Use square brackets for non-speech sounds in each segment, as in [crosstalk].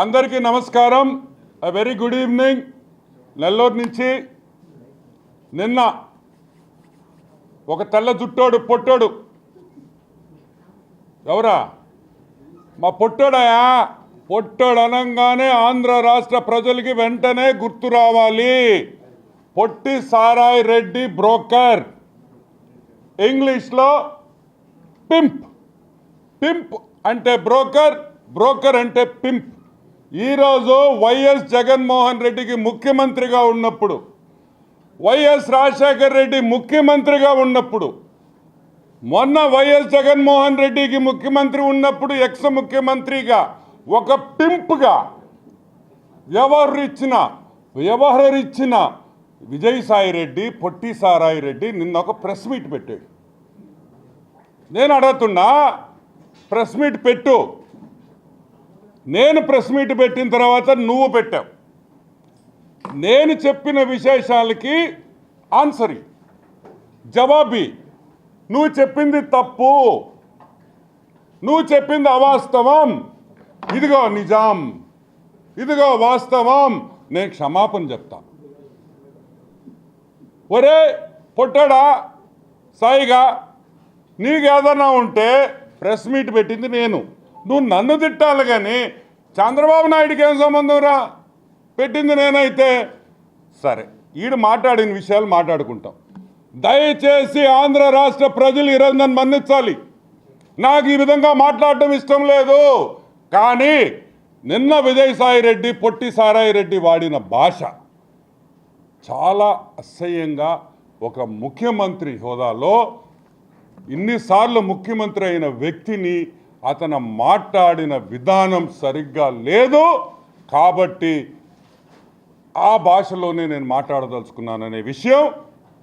అందరికీ నమస్కారం. Very good evening Nellore నుంచి నిన్న ఒక తెల్ల జుట్టోడు పొట్టోడు. ఎవరా? మా పొట్టోడయా? పొట్టోడు అనగానే ఆంధ్ర రాష్ట్ర ప్రజలకి వెంటనే గుర్తు రావాలి. పొట్టి సారాయి రెడ్డి బ్రోకర్. ఇంగ్లీష్లో పింప్. పింప్ అంటే బ్రోకర్ బ్రోకర్ అంటే పింప్. ఈరోజు వైఎస్ జగన్మోహన్ రెడ్డికి ముఖ్యమంత్రిగా ఉన్నప్పుడు వైఎస్ రాజశేఖర్ రెడ్డి ముఖ్యమంత్రిగా ఉన్నప్పుడు మొన్న వైఎస్ జగన్మోహన్ రెడ్డికి ముఖ్యమంత్రి ఉన్నప్పుడు ఎక్స్ ముఖ్యమంత్రిగా ఒక పింప్గా వ్యవహరించిన వ్యవహరించిన విజయసాయి రెడ్డి పొట్టి సారాయి రెడ్డి నిన్న ఒక ప్రెస్ మీట్ పెట్టాడు. నేను అడుగుతున్నా ప్రెస్ మీట్ పెట్టు. నేను ప్రెస్ మీట్ పెట్టిన తర్వాత నువ్వు పెట్టావు. నేను చెప్పిన విశేషాలకి ఆన్సర్ జవాబీ జవాబి నువ్వు చెప్పింది తప్పు. నువ్వు చెప్పింది అవాస్తవం. ఇదిగో నిజాం. ఇదిగో వాస్తవం. నేను క్షమాపణ చెప్తా. ఒరే పొట్టడా సాయిగా నీకు ఏదన్నా ఉంటే ప్రెస్ మీట్ పెట్టింది నేను. నువ్వు నన్ను తిట్టాలి కానీ చంద్రబాబు నాయుడికి ఏం సంబంధం రా? పెట్టింది నేనైతే. సరే ఈడు మాట్లాడిన విషయాలు మాట్లాడుకుంటాం. దయచేసి ఆంధ్ర రాష్ట్ర ప్రజలు ఈరోజు నన్ను మన్నించాలి. నాకు ఈ విధంగా మాట్లాడటం ఇష్టం లేదు. కానీ నిన్న విజయసాయి రెడ్డి పొట్టి సారాయి రెడ్డి వాడిన భాష చాలా అసహ్యంగా ఒక ముఖ్యమంత్రి హోదాలో ఇన్నిసార్లు ముఖ్యమంత్రి అయిన వ్యక్తిని అతను మాట్లాడిన విధానం సరిగ్గా లేదు కాబట్టి ఆ భాషలోనే నేను మాట్లాడదలుచుకున్నాననే విషయం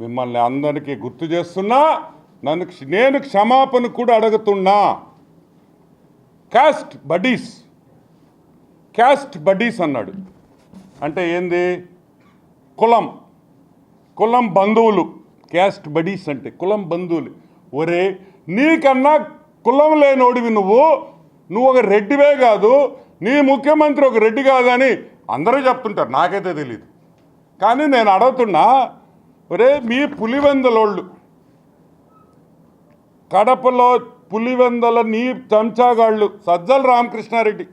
మిమ్మల్ని అందరికీ గుర్తు చేస్తున్నా. నన్ను నేను క్షమాపణ కూడా అడుగుతున్నా. Caste buddies. క్యాస్ట్ బడీస్ అన్నాడు. అంటే ఏంది? కులం. కులం బంధువులు. క్యాస్ట్ బడీస్ అంటే కులం బంధువులు. ఒరే నీకన్నా కులం లేనోడివి నువ్వు. నువ్వు ఒక రెడ్డివే కాదు. నీ ముఖ్యమంత్రి ఒక రెడ్డి కాదని అందరూ చెప్తుంటారు. నాకైతే తెలియదు కానీ నేను అడుగుతున్నా ఒరే మీ పులివెందలోళ్ళు కడపలో పులివెందల నీ చెంచాగాళ్ళు సజ్జల రామకృష్ణారెడ్డి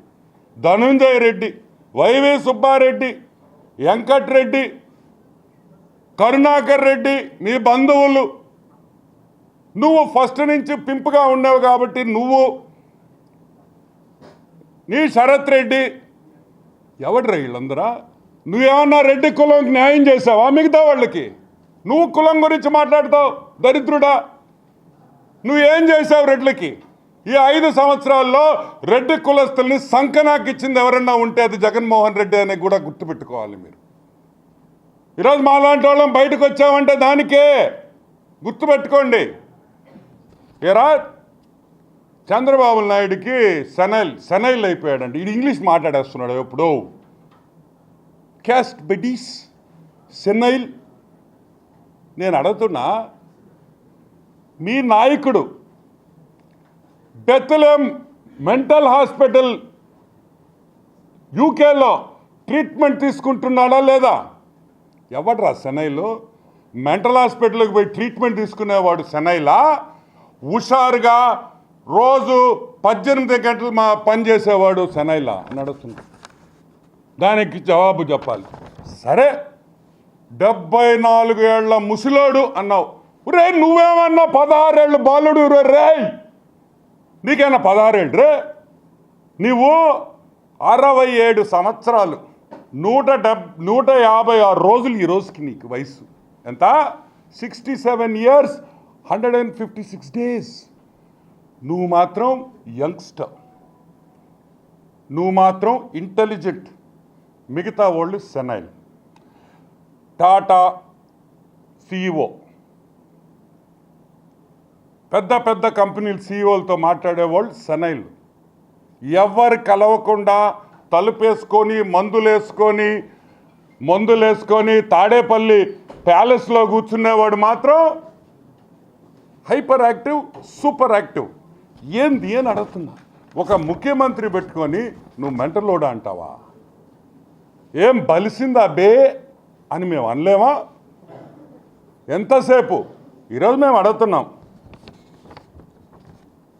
ధనుంజయ రెడ్డి వైవి సుబ్బారెడ్డి వెంకట్రెడ్డి కరుణాకర్ రెడ్డి నీ బంధువులు నువ్వు ఫస్ట్ నుంచి పింపుగా ఉన్నావు కాబట్టి నువ్వు నీ శరత్ రెడ్డి ఎవడ్రా వీళ్ళందరా? నువ్వేమన్నా రెడ్డి కులంకి న్యాయం చేసావా మిగతా వాళ్ళకి? నువ్వు కులం గురించి మాట్లాడతావు దరిద్రుడా? నువ్వేం చేసావు రెడ్లకి? ఈ ఐదు సంవత్సరాల్లో రెడ్డి కులస్తుల్ని సంకనాకిచ్చింది ఎవరన్నా ఉంటే అది జగన్మోహన్ రెడ్డి అని కూడా గుర్తుపెట్టుకోవాలి మీరు. ఈరోజు మాలాంటి వాళ్ళం బయటకు వచ్చామంటే దానికే గుర్తుపెట్టుకోండి. ఏరా చంద్రబాబు నాయుడికి సెనైల్ సెనైల్ అయిపోయాడండి. ఇది ఇంగ్లీష్ మాట్లాడేస్తున్నాడు ఎప్పుడు. క్యాస్ట్ బెడీస్ సెనైల్. నేను అడుగుతున్నా మీ నాయకుడు బెత్తలేం మెంటల్ హాస్పిటల్ యూకేలో ట్రీట్మెంట్ తీసుకుంటున్నాడా లేదా? ఎవడరా సెనైలు? మెంటల్ హాస్పిటల్కి పోయి ట్రీట్మెంట్ తీసుకునేవాడు సెనైలా? హుషారుగా రోజు పద్దెనిమిది గంటలు మా పని చేసేవాడు సెనైలా నడుస్తుంది దానికి జవాబు చెప్పాలి. సరే డెబ్బై నాలుగు ఏళ్ళ ముసలోడు అన్నావు. రే నువ్వేమన్నా పదహారేళ్ళు బాలుడు రే నీకైనా నీకేనా పదహారేళ్ళు రే? నీవు అరవై ఏడు సంవత్సరాలు నూట డెబ్ నూట యాభై ఆరు రోజులు ఈ రోజుకి నీకు వయసు ఎంత? Sixty seven years hundred and fifty six days. నువ్వు మాత్రం యంగ్స్టర్. నువ్వు మాత్రం ఇంటెలిజెంట్. మిగతా వాళ్ళు సెనైల్. టాటా సిఇఓ పెద్ద పెద్ద కంపెనీల సీఈఓలతో మాట్లాడేవాళ్ళు సెనైల్. ఎవరు కలవకుండా తలుపేసుకొని మందులేసుకొని మందులేసుకొని తాడేపల్లి ప్యాలెస్లో కూర్చునేవాడు మాత్రం హైపర్ యాక్టివ్ సూపర్ యాక్టివ్ ఏంది అని అడుగుతున్నా? ఒక ముఖ్యమంత్రి పెట్టుకొని నువ్వు మెంటలోడా అంటావా? ఏం బలిసిందా బే అని మేము అనలేమా? ఎంతసేపు? ఈరోజు మేము అడుగుతున్నాం.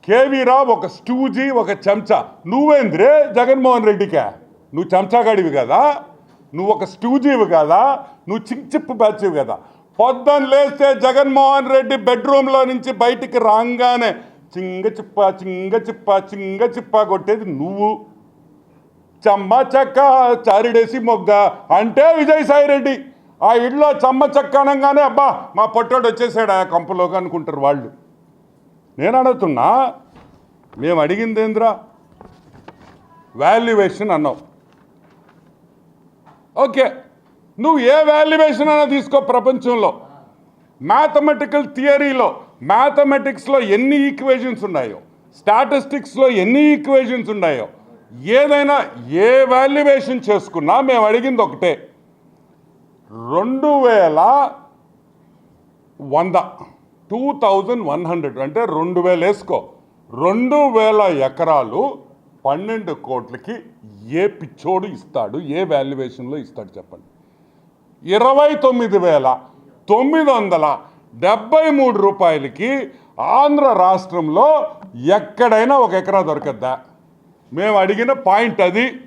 కేవీ రావు ఒక స్టూజీ ఒక చెంచా. నువ్వేంద్రే జగన్మోహన్ రెడ్డికే? నువ్వు చెంచాగాడివి కదా? నువ్వు ఒక స్టూజీవి కదా? నువ్వు చిక్ చిప్పు బ్యాచ్వి కదా? పొద్దున్న లేస్తే జగన్మోహన్ రెడ్డి బెడ్రూమ్లో నుంచి బయటికి రాగానే చింగ చిప్ప చింగ చిప్ప చింగ చిప్ప కొట్టేది నువ్వు. చెమ్మ చెక్క చారిడేసి మొగ్గ అంటే విజయసాయి రెడ్డి. ఆ ఇళ్ళో చెమ్మ చెక్క అనగానే అబ్బా మా పొట్టోడు వచ్చేసాడు ఆ కంపలోకి అనుకుంటారు వాళ్ళు. నేను అడుగుతున్నా మేము అడిగింది ఏంద్రా? వాల్యుయేషన్ అన్నావు. ఓకే. నువ్వు ఏ వాల్యుయేషన్ అయినా తీసుకో ప్రపంచంలో. మ్యాథమెటికల్ థియరీలో మ్యాథమెటిక్స్లో ఎన్ని ఈక్వేషన్స్ ఉన్నాయో స్టాటిస్టిక్స్లో ఎన్ని ఈక్వేషన్స్ ఉన్నాయో ఏదైనా ఏ వాల్యుయేషన్ చేసుకున్నా మేము అడిగింది ఒకటే. రెండు వేల వంద. టూ థౌజండ్ వన్ హండ్రెడ్ అంటే రెండు వేలు వేసుకో. రెండు వేల ఎకరాలు పన్నెండు కోట్లకి ఏ పిచ్చోడు ఇస్తాడు ఏ వాల్యుయేషన్లో ఇస్తాడు చెప్పండి. ఇరవై తొమ్మిది వేల తొమ్మిది వందల డెబ్బై మూడు రూపాయలకి ఆంధ్ర రాష్ట్రంలో ఎక్కడైనా ఒక ఎకరా దొరకద్దా? మేము అడిగిన పాయింట్ అది.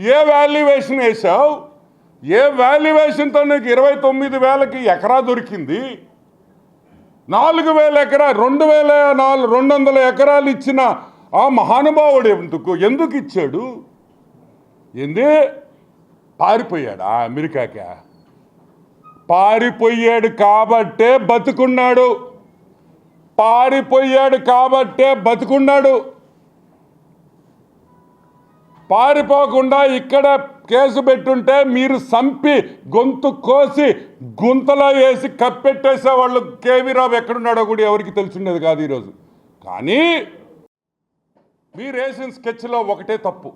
ఏ వాల్యుయేషన్ వేసావు ఏ వాల్యుయేషన్తో నీకు ఇరవై తొమ్మిది వేలకి ఎకరా దొరికింది? నాలుగు వేల ఎకరా రెండు వేల నాలుగు రెండు వందల ఎకరాలు ఇచ్చిన ఆ మహానుభావుడు ఎందుకు? ఎందుకు ఇచ్చాడు? ఏంది? పారిపోయాడా అమెరికాకా? పారిపోయాడు కాబట్టే బతుకున్నాడు. పారిపోయాడు కాబట్టే బతుకున్నాడు. పారిపోకుండా ఇక్కడ కేసు పెట్టుంటే మీరు సంపి గొంతు కోసి గుంతలో వేసి కప్పెట్టేసే వాళ్ళు కేవీ రావు ఎక్కడున్నాడో కూడా ఎవరికి తెలిసిండేది కాదు ఈరోజు. కానీ మీరు వేసిన స్కెచ్లో ఒకటే తప్పు.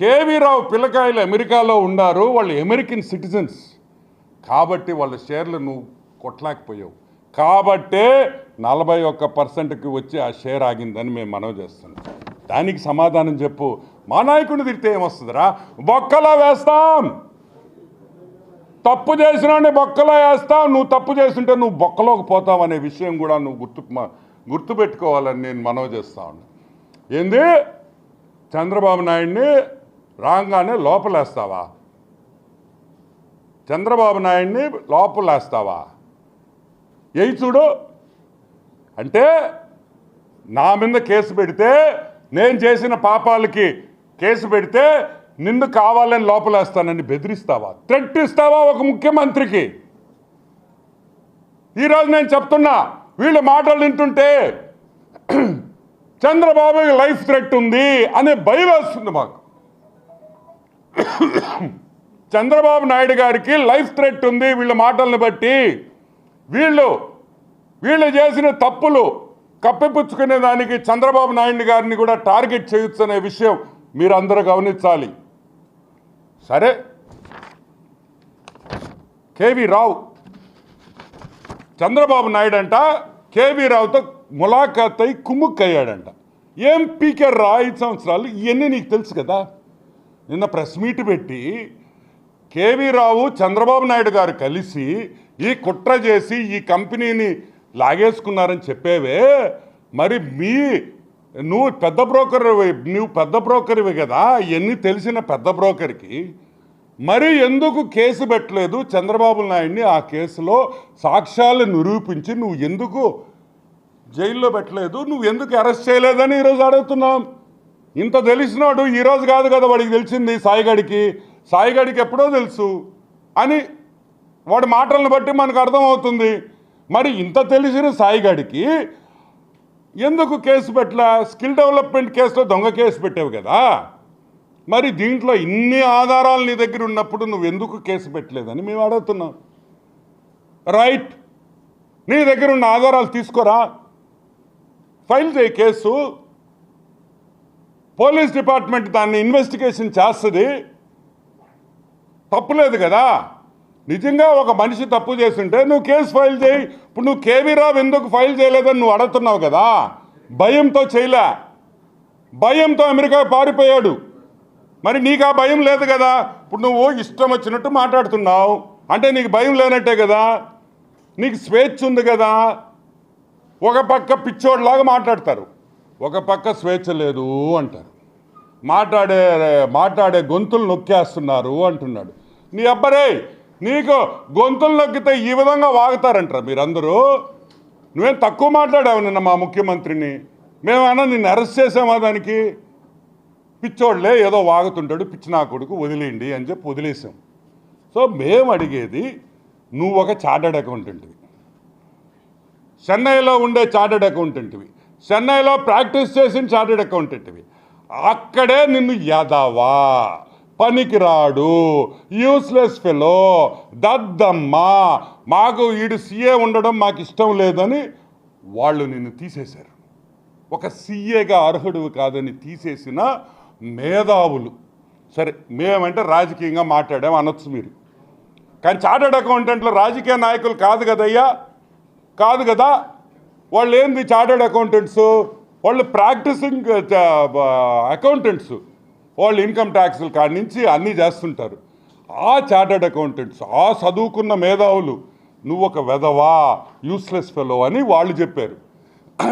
కేవీ రావు పిల్లకాయలు అమెరికాలో ఉన్నారు వాళ్ళు అమెరికన్ సిటిజన్స్. కాబట్టి వాళ్ళ షేర్లు నువ్వు కొట్టలేకపోయావు కాబట్టే నలభై ఒక్క పర్సెంట్కి వచ్చి ఆ షేర్ ఆగిందని మేము మనవి చేస్తున్నాం. దానికి సమాధానం చెప్పు. మా నాయకుడిని తిరిగితే ఏమొస్తుందిరా? బొక్కలా వేస్తాం. తప్పు చేసినాన్ని బొక్కలో వేస్తాం. నువ్వు తప్పు చేస్తుంటే నువ్వు బొక్కలోకి పోతావు అనే విషయం కూడా నువ్వు గుర్తు గుర్తుపెట్టుకోవాలని నేను మనవి చేస్తా ఉన్నా. ఏంది? చంద్రబాబు నాయుడిని రాగానే లోపలేస్తావా? చంద్రబాబు నాయుడిని లోపలేస్తావా? ఎయి చూడు. అంటే నా మీద కేసు పెడితే నేను చేసిన పాపాలకి కేసు పెడితే నిన్ను కావాలని లోపలేస్తానని బెదిరిస్తావా? థ్రెట్ ఇస్తావా ఒక ముఖ్యమంత్రికి? ఈరోజు నేను చెప్తున్నా వీళ్ళ మాటలు వింటుంటే [clears throat] చంద్రబాబు లైఫ్ థ్రెట్ ఉంది అనే భయం వస్తుంది మాకు. చంద్రబాబు నాయుడు గారికి లైఫ్ థ్రెట్ ఉంది వీళ్ళ మాటలను బట్టి. వీళ్ళు వీళ్ళు చేసిన తప్పులు కప్పిపుచ్చుకునే దానికి చంద్రబాబు నాయుడు గారిని కూడా టార్గెట్ చేయొచ్చు అనే విషయం మీరు అందరూ గమనించాలి. సరే. కేవి రావు. చంద్రబాబు నాయుడు అంట కేవీ రావుతో ములాఖాత్ అయి కుమ్ముక్కయ్యాడంట. ఏం పీకారు రా ఐదు సంవత్సరాలు ఇవన్నీ నీకు తెలుసు కదా? నిన్న ప్రెస్ మీట్ పెట్టి కేవీ రావు చంద్రబాబు నాయుడు గారు కలిసి ఈ కుట్ర చేసి ఈ కంపెనీని లాగేసుకున్నారని చెప్పేవే. మరి మీ నువ్వు పెద్ద బ్రోకర్ నువ్వు పెద్ద బ్రోకర్వి కదా ఇవన్నీ తెలిసిన పెద్ద బ్రోకర్కి. మరి ఎందుకు కేసు పెట్టలేదు చంద్రబాబు నాయుడిని ఆ కేసులో సాక్ష్యాలు నిరూపించి నువ్వు ఎందుకు జైల్లో పెట్టలేదు? నువ్వు ఎందుకు అరెస్ట్ చేయలేదని ఈరోజు అడుగుతున్నాం. ఇంత తెలిసినాడు ఈరోజు కాదు కదా వాడికి తెలిసింది సాయిగడికి. సాయిగడికి ఎప్పుడో తెలుసు అని వాడి మాటలను బట్టి మనకు అర్థమవుతుంది. మరి ఇంత తెలిసిన సాయిగడికి ఎందుకు కేసు పెట్టలా? స్కిల్ డెవలప్మెంట్ కేసులో దొంగ కేసు పెట్టావు కదా. మరి దీంట్లో ఇన్ని ఆధారాలు నీ దగ్గర ఉన్నప్పుడు నువ్వు ఎందుకు కేసు పెట్టలేదని మేము అడుగుతున్నాం. రైట్. నీ దగ్గర ఉన్న ఆధారాలు తీసుకోరా. ఫైల్ చేయి కేసు. పోలీస్ డిపార్ట్మెంట్ దాన్ని ఇన్వెస్టిగేషన్ చేస్తుంది. తప్పులేదు కదా. నిజంగా ఒక మనిషి తప్పు చేస్తుంటే నువ్వు కేసు ఫైల్ చేయి. ఇప్పుడు నువ్వు కేవీ రావు ఎందుకు ఫైల్ చేయలేదని నువ్వు అడుగుతున్నావు కదా. భయంతో చేయలే. భయంతో అమెరికా పారిపోయాడు. మరి నీకు ఆ భయం లేదు కదా. ఇప్పుడు నువ్వు ఇష్టం వచ్చినట్టు మాట్లాడుతున్నావు. అంటే నీకు భయం లేనట్టే కదా. నీకు స్వేచ్ఛ ఉంది కదా. ఒక పక్క పిచ్చోడ్లాగా మాట్లాడతారు. ఒక పక్క స్వేచ్ఛ లేదు అంటారు. మాట్లాడే మాట్లాడే గొంతులు నొక్కేస్తున్నారు అంటున్నాడు. నీ అబ్బరే నీకు గొంతులు నొక్కితే ఈ విధంగా వాగుతారంటారా మీరందరూ? నువ్వేం తక్కువ మాట్లాడావు నిన్న మా ముఖ్యమంత్రిని? మేమన్నా నిన్ను అరెస్ట్ చేసామా దానికి? పిచ్చోళ్ళే ఏదో వాగుతుంటాడు పిచ్చి నా కొడుకు వదిలేయండి అని చెప్పి వదిలేసాం. సో మేము అడిగేది నువ్వు ఒక చార్టర్డ్ అకౌంటెంట్వి. చెన్నైలో ఉండే చార్టెడ్ అకౌంటెంట్వి. చెన్నైలో ప్రాక్టీస్ చేసిన చార్టెడ్ అకౌంటెంట్వి అక్కడే నిన్ను యాదావా పనికిరాడు యూస్లెస్ ఫెలో దద్దమ్మ. మాకు వీడు సీఏ ఉండడం మాకు ఇష్టం లేదని వాళ్ళు నిన్ను తీసేశారు. ఒక సీఏగా అర్హుడు కాదని తీసేసిన మేధావులు. సరే మేమంటే రాజకీయంగా మాట్లాడాం అనొచ్చు మీరు. కానీ చార్టెడ్ అకౌంటెంట్లు రాజకీయ నాయకులు కాదు కదయ్యా? కాదు కదా? వాళ్ళు ఏంది చార్టెడ్ అకౌంటెంట్స్? వాళ్ళు ప్రాక్టీసింగ్ అకౌంటెంట్స్. వాళ్ళు ఇన్కమ్ ట్యాక్స్ల కాడి నుంచి అన్నీ చేస్తుంటారు. ఆ చార్టెడ్ అకౌంటెంట్స్ ఆ చదువుకున్న మేధావులు నువ్వు ఒక వెధవా యూస్లెస్ ఫెలో అని వాళ్ళు చెప్పారు.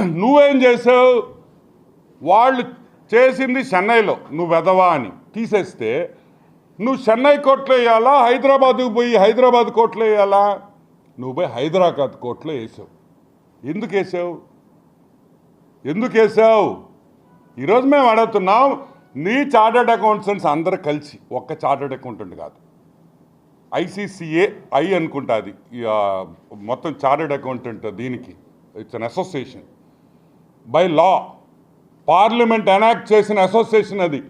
నువ్వేం చేసావు? వాళ్ళు చేసింది చెన్నైలో నువ్వు వెధవా అని తీసేస్తే నువ్వు చెన్నై కోర్టులో వేయాలా? హైదరాబాద్కు పోయి హైదరాబాద్ కోర్టులో వేయాలా? నువ్వు పోయి హైదరాబాద్ కోర్టులో వేసావు. ఎందుకు వేసావు ఎందుకు వేసావు ఈరోజు మేము అడుగుతున్నాం నీ చార్టర్డ్ అకౌంటెంట్స్ అందరు కలిసి ఒక్క చార్టర్డ్ అకౌంటెంట్ కాదు. ఐసీసీఏ ఐ అనుకుంటా అది. మొత్తం చార్టర్డ్ అకౌంటెంట్ దీనికి. It's an association by law parliament enact చేసిన అసోసియేషన్ అది.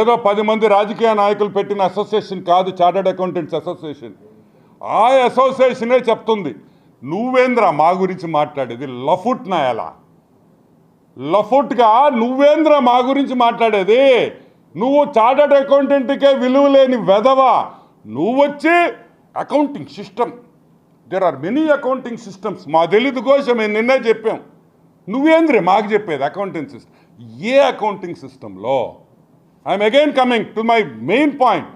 ఏదో పది మంది రాజకీయ నాయకులు పెట్టిన అసోసియేషన్ కాదు చార్టర్డ్ అకౌంటెంట్స్ అసోసియేషన్. ఆ అసోసియేషనే చెప్తుంది. నువ్వేంద్రా మా గురించి మాట్లాడేది లఫుట్ నాయలా లఫుట్గా నువ్వేంద్ర మా గురించి మాట్లాడేది? నువ్వు చార్టర్డ్ అకౌంటెంట్కే విలువ లేని వెధవా. నువ్వు వచ్చి accounting system. There are many accounting systems మా తెలీదు కోసం మేము నిన్నే చెప్పాం. నువ్వేంద్రే మాకు చెప్పేది అకౌంటింగ్ సిస్టమ్ ఏ అకౌంటింగ్ సిస్టంలో I'm again coming to my main point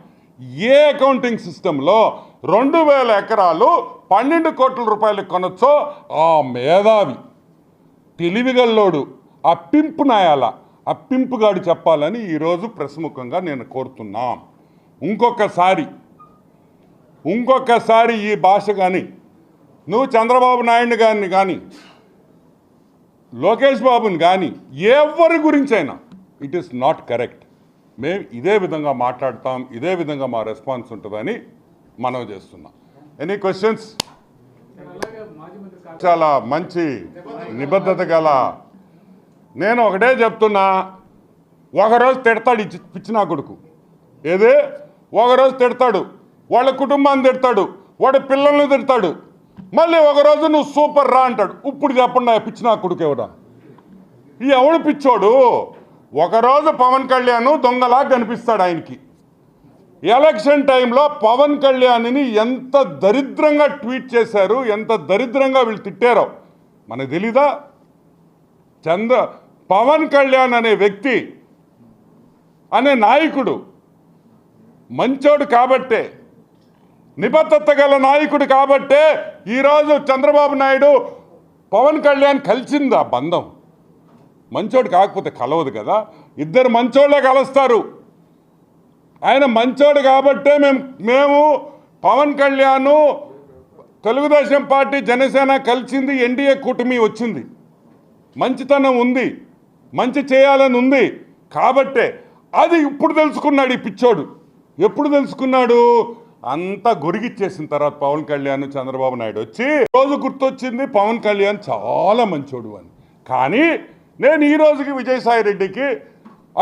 A accounting సిస్టంలో రెండు వేల ఎకరాలు పన్నెండు కోట్ల రూపాయలు కొనొచ్చో ఆ మేధావి. తెలివిగల్లోడు ఆ పింపు నాయాల. ఆ పింపుగాడు చెప్పాలని ఈరోజు ప్రసముఖంగా నేను కోరుతున్నా. ఇంకొకసారి ఇంకొకసారి ఈ భాష కానీ నువ్వు చంద్రబాబు నాయుడు కానీ కానీ లోకేష్ బాబుని కానీ ఎవరి గురించైనా ఇట్ ఈస్ నాట్ కరెక్ట్ మేము ఇదే విధంగా మాట్లాడతాం ఇదే విధంగా మా రెస్పాన్స్ ఉంటుందని మనవి చేస్తున్నా. ఎనీ క్వశ్చన్స్ చాలా మంచి నిబద్ధత గల నేను ఒకటే చెప్తున్నా. ఒకరోజు తిడతాడు ఇచ్చి పిచ్చిన కొడుకు. ఏది? ఒకరోజు తిడతాడు. వాళ్ళ కుటుంబాన్ని తిడతాడు. వాడి పిల్లల్ని తిడతాడు. మళ్ళీ ఒకరోజు నువ్వు సూపర్ రా అంటాడు. ఇప్పుడు చెప్పండి పిచ్చిన కొడుకు ఎవడా? ఈ ఎవడు పిచ్చోడు? ఒకరోజు పవన్ కళ్యాణ్ దొంగలా కనిపిస్తాడు ఆయనకి. ఎలక్షన్ టైంలో పవన్ కళ్యాణ్ని ఎంత దరిద్రంగా ట్వీట్ చేశారు ఎంత దరిద్రంగా వీళ్ళు తిట్టారో మనకు తెలీదా? చంద్ర పవన్ కళ్యాణ్ అనే వ్యక్తి అనే నాయకుడు మంచోడు కాబట్టే నిబద్ధత గల నాయకుడు కాబట్టే ఈరోజు చంద్రబాబు నాయుడు పవన్ కళ్యాణ్ కలిసింది ఆ బంధం? మంచోడు కాకపోతే కలవదు కదా. ఇద్దరు మంచోళ్ళే కలుస్తారు. ఆయన మంచోడు కాబట్టే మేము మేము పవన్ కళ్యాణ్ తెలుగుదేశం పార్టీ జనసేన కలిసింది ఎన్డీఏ కూటమి వచ్చింది. మంచితనం ఉంది మంచి చేయాలని ఉంది. కాబట్టే అది ఇప్పుడు తెలుసుకున్నాడు ఈ పిచ్చోడు. ఎప్పుడు తెలుసుకున్నాడు? అంతా గొరిగిచ్చేసిన తర్వాత పవన్ కళ్యాణ్ చంద్రబాబు నాయుడు వచ్చి రోజు గుర్తొచ్చింది పవన్ కళ్యాణ్ చాలా మంచోడు అని. కానీ నేను ఈ రోజుకి విజయసాయి రెడ్డికి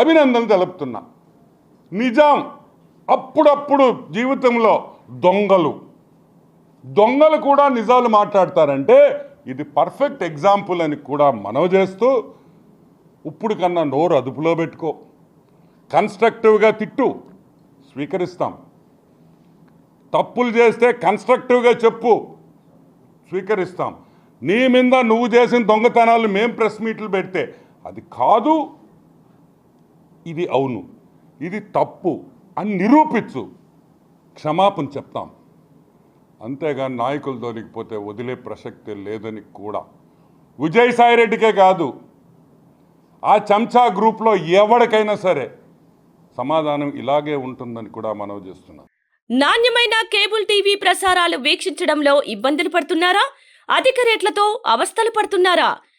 అభినందనలు తెలుపుతున్నా. నిజాం. అప్పుడప్పుడు జీవితంలో దొంగలు. దొంగలు కూడా నిజాలు మాట్లాడతారంటే ఇది పర్ఫెక్ట్ ఎగ్జాంపుల్ అని కూడా మనవి చేస్తూ ఇప్పుడు కన్నా నోరు అదుపులో పెట్టుకో. కన్స్ట్రక్టివ్గా తిట్టు. స్వీకరిస్తాం. తప్పులు చేస్తే కన్స్ట్రక్టివ్గా చెప్పు. స్వీకరిస్తాం. నీ మీద నువ్వు చేసిన దొంగతనాలు మేం ప్రెస్ మీట్లు పెడితే అది కాదు ఇది అవును. ఇది తప్పు అని నిరూపించు. క్షమాపణ చెప్తాం. అంతేగాని నాయకులు దొరికిపోతే వదిలే ప్రసక్తే లేదని కూడా. విజయసాయిరెడ్డికే కాదు. ఆ చంచా గ్రూప్లో ఎవరికైనా సరే సమాధానం ఇలాగే ఉంటుందని కూడా మనవి చేస్తున్నాం. నాణ్యమైన కేబుల్ టీవీ ప్రసారాలు వీక్షించడంలో ఇబ్బందులు పడుతున్నారా? అధిక రేట్లతో అవస్థలు పడుతున్నారా?